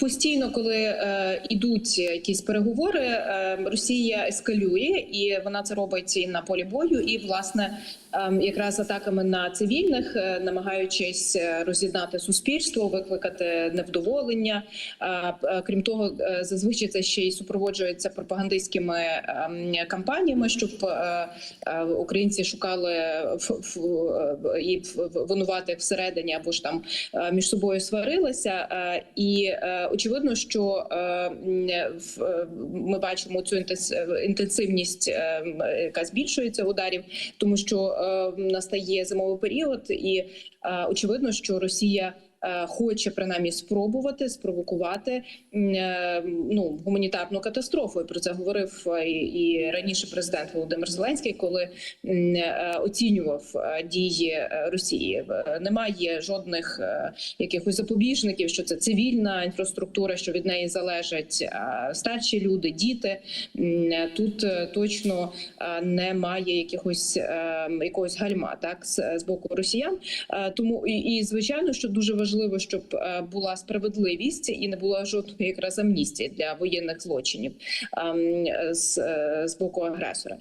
Постійно, коли е, ідуть якісь переговори, е, Росія ескалює, і вона це робить і на полі бою, і власне е, якраз атаками на цивільних, е, намагаючись е, роз'єднати суспільство, викликати невдоволення. Е, е, крім того, е, зазвичай це ще й супроводжується пропагандистськими ем, кампаніями, щоб е, е, українці шукали е, і в- в- винуватих всередині або ж там е, між собою сварилися. Е, І е, очевидно, що е, е, ми бачимо цю інтенс- інтенсивність, е, яка збільшується ударів, тому що настає зимовий період, і очевидно, що Росія. Е, Хоче принаймні спробувати спровокувати е, ну гуманітарну катастрофу. І Про це говорив е, і, раніше президент Володимир Зеленський, коли оцінював дії Росії. Немає жодних якихось запобіжників, що це цивільна інфраструктура, що від неї залежать старші люди, діти. Тут точно немає якихось якогось гальма, так з, боку росіян. Тому і, і звичайно, що дуже важливо, щоб е, була справедливість і не було жодної якраз амністії для воєнних злочинів е, з боку агресора.